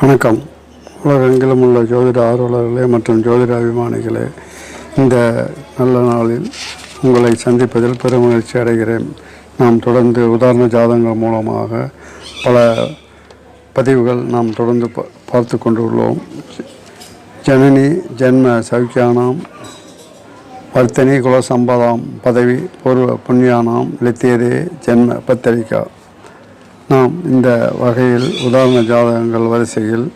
வணக்கம். உலகெங்கிலும் உள்ள ஜோதிட ஆர்வலர்களே மற்றும் ஜோதிட அபிமானிகளே இந்த நல்ல நாளில் உங்களை சந்திப்பதில் பெருமகிழ்ச்சி அடைகிறேன். நாம் தொடர்ந்து உதாரண ஜாதகங்கள் மூலமாக பல பதிவுகள் நாம் தொடர்ந்து பார்த்து கொண்டுள்ளோம். ஜனனி ஜென்ம சௌக்கியானாம் வர்த்தனி குலசம்பதாம் பதவி பூர்வ புண்ணியானாம் லித்தியதே ஜென்ம பத்திரிகா. நாம் இந்த வகையில் உதாரண ஜாதகங்கள் வரிசையில்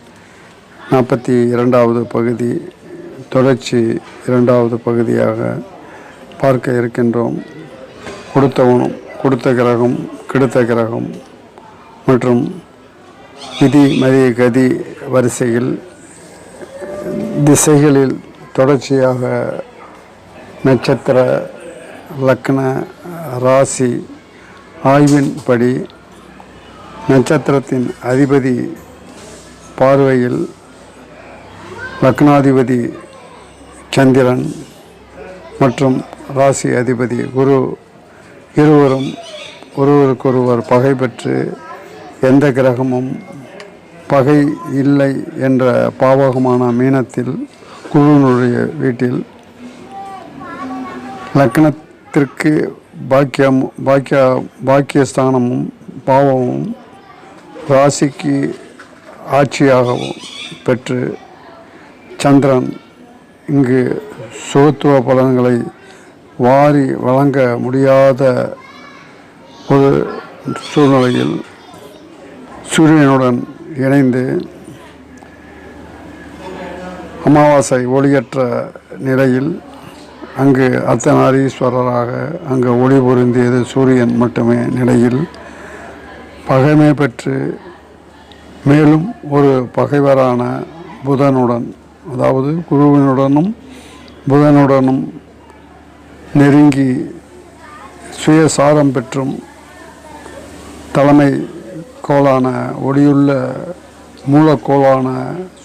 நாற்பத்தி இரண்டாவது பகுதி தொடர்ச்சி இரண்டாவது பகுதியாக பார்க்க இருக்கின்றோம். கொடுத்தவனும் கொடுத்த கிரகம் கெடுத்த கிரகம் மற்றும் விதி மதிய கதி வரிசையில் திசைகளில் தொடர்ச்சியாக நட்சத்திர லக்ன ராசி ஆய்வின்படி நட்சத்திரத்தின் அதிபதி பார்வையில் லக்னாதிபதி சந்திரன் மற்றும் ராசி அதிபதி குரு இருவரும் ஒருவருக்கொருவர் பகை பெற்று எந்த கிரகமும் பகை இல்லை என்ற பாவகமான மீனத்தில் குருவினுடைய வீட்டில் லக்னத்திற்கு பாக்கியம் பாக்கிய பாக்கியஸ்தானமும் பாவமும் ராசிக்கு ஆட்சியாகவும் பெற்று சந்திரன் இங்கு சுகத்துவ பலன்களை வாரி வழங்க முடியாத ஒரு சூழ்நிலையில் சூரியனுடன் இணைந்து அமாவாசை ஒளியற்ற நிலையில் அங்கு அர்த்தநாரீஸ்வரராக அங்கு ஒளி பொருந்தியது சூரியன் மட்டுமே நிலையில் பகைமை பெற்று மேலும் ஒரு பகைவரான புதனுடன் அதாவது குருவினுடனும் புதனுடனும் நெருங்கி சுயசாரம் பெற்றும் தலைமை கோளான ஒளியுள்ள மூலக்கோளான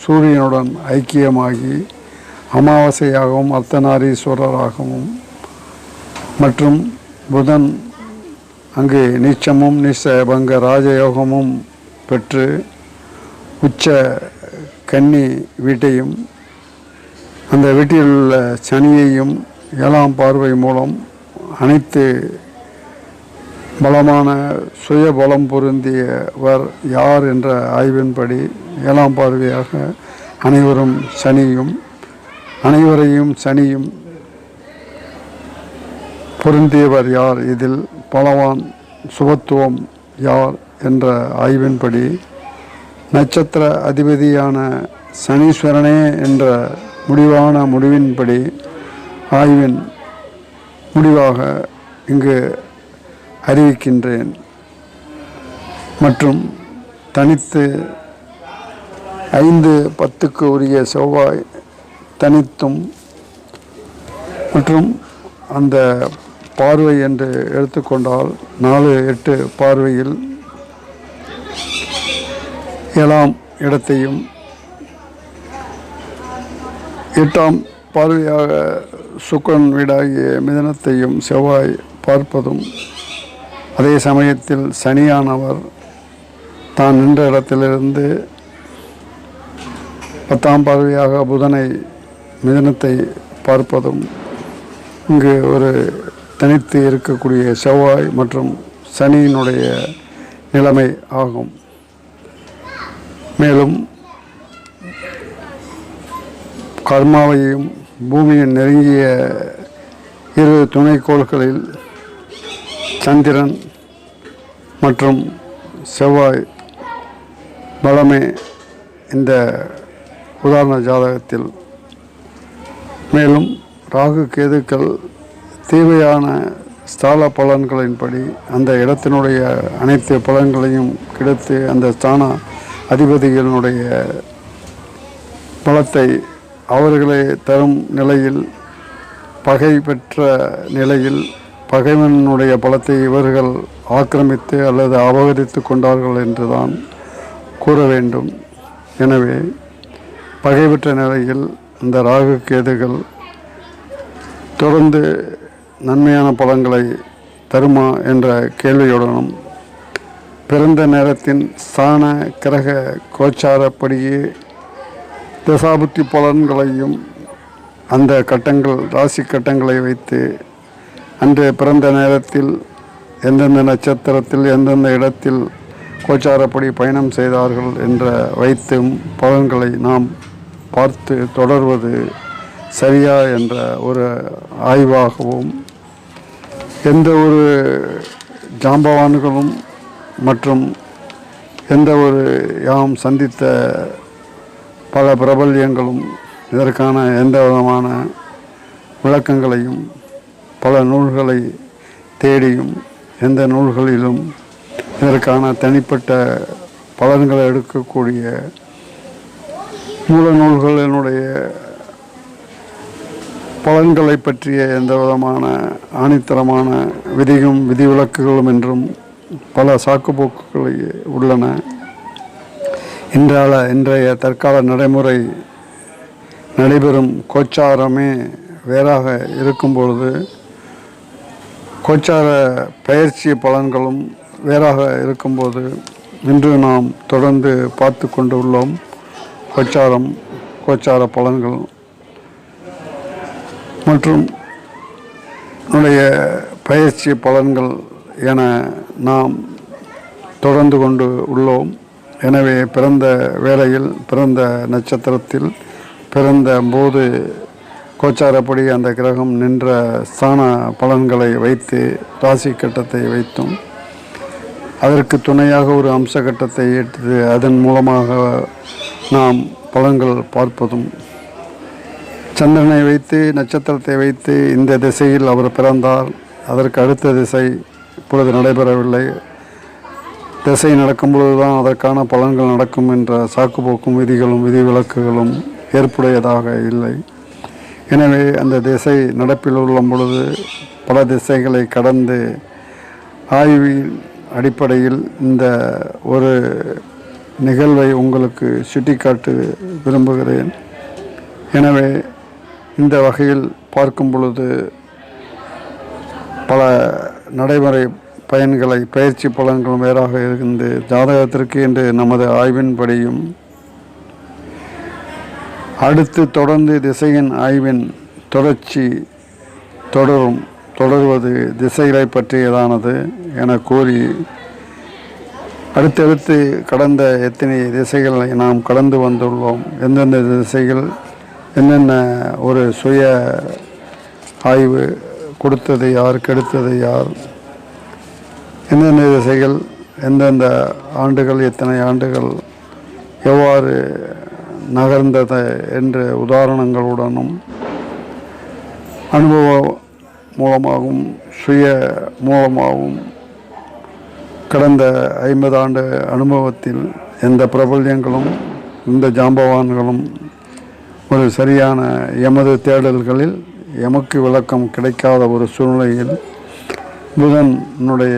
சூரியனுடன் ஐக்கியமாகி அமாவாசையாகவும் அர்த்தநாரீஸ்வரராகவும் மற்றும் புதன் அங்கு நீச்சமும் நீச பங்க ராஜயோகமும் பெற்று உச்ச கன்னி வீட்டையும் அந்த வீட்டில் உள்ள சனியையும் ஏழாம் பார்வை மூலம் அனைத்து பலமான சுய பலம் பொருந்தியவர் யார் என்ற ஆய்வின்படி ஏழாம் பார்வையாக அனைவரும் சனியும் அனைவரையும் சனியும் பொருந்தியவர் யார் இதில்? பலவான் சுபத்துவம் யார் என்ற ஆய்வின்படி நட்சத்திர அதிபதியான சனீஸ்வரனே என்ற முடிவான முடிவின்படி ஆய்வின் முடிவாக இங்கு அறிவிக்கின்றேன். மற்றும் தனித்து ஐந்து பத்துக்கு உரிய செவ்வாய் தனித்தும் மற்றும் அந்த பார்வை என்று எடுத்துக்கொண்டால் நாலு எட்டு பார்வையில் ஏழாம் இடத்தையும் எட்டாம் பார்வையாக சுக்கரன் வீடாகிய மிதனத்தையும் செவ்வாய் பார்ப்பதும் அதே சமயத்தில் சனியானவர் தான் நின்ற இடத்திலிருந்து பத்தாம் பார்வையாக புதனை மிதனத்தை பார்ப்பதும் இங்கு ஒரு தனித்து இருக்கக்கூடிய செவ்வாய் மற்றும் சனியினுடைய நிலைமை ஆகும். மேலும் கர்மாவையும் பூமியின் நெருங்கிய இரு துணைக்கோள்களில் சந்திரன் மற்றும் செவ்வாய் பலமே இந்த உதாரண ஜாதகத்தில். மேலும் ராகு கேதுக்கள் தேவையான ஸ்தால பலன்களின்படி அந்த இடத்தினுடைய அனைத்து பலன்களையும் கிடைத்து அந்த ஸ்தான அதிபதிகளினுடைய பலத்தை அவர்களே தரும் நிலையில் பகை பெற்ற நிலையில் பகைவனுடைய பலத்தை இவர்கள் ஆக்கிரமித்து அல்லது அபகரித்து கொண்டார்கள் என்றுதான் கூற வேண்டும். எனவே பகை பெற்ற நிலையில் அந்த ராகு கேதுகள் தொடர்ந்து நன்மையான பலன்களை தருமா என்ற கேள்வியுடனும் பிறந்த நேரத்தின் ஸ்தான கிரக கோச்சாரப்படியே தசாபுத்தி பலன்களையும் அந்த கட்டங்கள் ராசி கட்டங்களை வைத்து அன்று பிறந்த நேரத்தில் எந்தெந்த நட்சத்திரத்தில் எந்தெந்த இடத்தில் கோச்சாரப்படி பயணம் செய்தார்கள் என்ற வைத்தும் பலன்களை நாம் பார்த்து தொடர்வது சரியா என்ற ஒரு ஆய்வாகவும் எந்த ஒரு ஜாம்பவான்களும் மற்றும் எந்த ஒரு யாம் சந்தித்த பல பிரபல்யங்களும் இதற்கான எந்த விதமான விளக்கங்களையும் பல நூல்களை தேடியும் எந்த நூல்களிலும் இதற்கான தனிப்பட்ட பலன்களை எடுக்கக்கூடிய மூல நூல்களினுடைய பலன்களை பற்றிய எந்த விதமான ஆணித்தரமான விதியும் விதிவிலக்குகளும் என்றும் பல சாக்குப்போக்குகளை உள்ளன. இன்றால இன்றைய தற்கால நடைமுறை நடைபெறும் கோச்சாரமே வேறாக இருக்கும் பொழுது கோச்சார பயிற்சி பலன்களும் வேறாக இருக்கும்போது இன்று நாம் தொடர்ந்து பார்த்து கொண்டு உள்ளோம். கோச்சாரம் கோச்சார பலன்கள் மற்றும் என்னுடைய பயிற்சி பலன்கள் என நாம் தொடர்ந்து கொண்டு உள்ளோம். எனவே பிறந்த வேளையில் பிறந்த நட்சத்திரத்தில் பிறந்த போது கோச்சாரப்படி அந்த கிரகம் நின்ற ஸ்தான பலன்களை வைத்து ராசி கட்டத்தை வைத்தும். அதற்கு துணையாக ஒரு அம்ச கட்டத்தை ஏற்று அதன் மூலமாக நாம் பலன்கள் பார்ப்பதும் சந்திரனை வைத்து நட்சத்திரத்தை வைத்து இந்த திசையில் அவர் பிறந்தார். அதற்கு அடுத்த திசை இப்பொழுது நடைபெறவில்லை. திசை நடக்கும் தான் அதற்கான பலன்கள் நடக்கும் என்ற சாக்குப்போக்கும் விதிகளும் விதிவிலக்குகளும் ஏற்புடையதாக இல்லை. எனவே அந்த திசை நடப்பில் உள்ள பொழுது பல திசைகளை கடந்து ஆய்வின் அடிப்படையில் இந்த ஒரு நிகழ்வை உங்களுக்கு சுட்டிக்காட்டு விரும்புகிறேன். எனவே இந்த வகையில் பார்க்கும் பொழுது பல நடைமுறை பயன்களை பயிற்சி பலன்களும் வேறாக இருந்து ஜாதகத்திற்கு என்று நமது ஆய்வின்படியும் அடுத்து தொடர்ந்து திசையின் ஆய்வின் தொடர்ச்சி தொடரும் தொடர்வது திசைகளை பற்றியதானது என கூறி அடுத்தடுத்து கடந்த எத்தனை திசைகளை நாம் கடந்து வந்துள்ளோம் எந்தெந்த திசைகள் என்னென்ன ஒரு சுய ஆய்வு கொடுத்தது யார் கெடுத்தது யார் எந்தெந்த திசைகள் எந்தெந்த ஆண்டுகள் எத்தனை ஆண்டுகள் எவ்வாறு நகர்ந்தது என்ற உதாரணங்களுடனும் அனுபவ மூலமாகவும் சுய மூலமாகவும் கடந்த ஐம்பது ஆண்டு அனுபவத்தில் எந்த பிரபல்யங்களும் இந்த ஜாம்பவான்களும் ஒரு சரியான எமது தேடல்களில் எமக்கு விளக்கம் கிடைக்காத ஒரு சூழ்நிலையில் புதனுடைய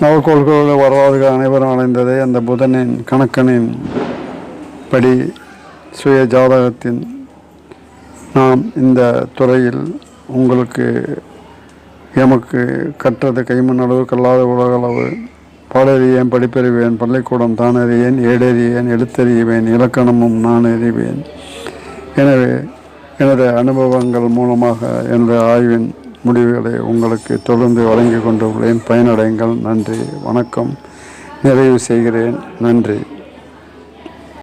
நவக்கோள்களோடு வரலாறுகள் அனைவரும் அடைந்ததே அந்த புதனின் கணக்கனின் படி சுய ஜாதகத்தின் நாம் இந்த துறையில் உங்களுக்கு எமக்கு கற்றது கைமண் அளவு கல்லாத உலகளவு பாடறியேன் படிப்பறிவேன் பள்ளிக்கூடம் தான் அறியேன் ஏடறியேன் எழுத்தறிவேன் இலக்கணமும் நான் அறிவேன் எனவே எனது அனுபவங்கள் மூலமாக எனது ஆய்வின் முடிவுகளை உங்களுக்கு தொடர்ந்து வழங்கி கொண்டு உள்ளேன் பயனடைங்கள். நன்றி. வணக்கம். நிறைவு செய்கிறேன். நன்றி.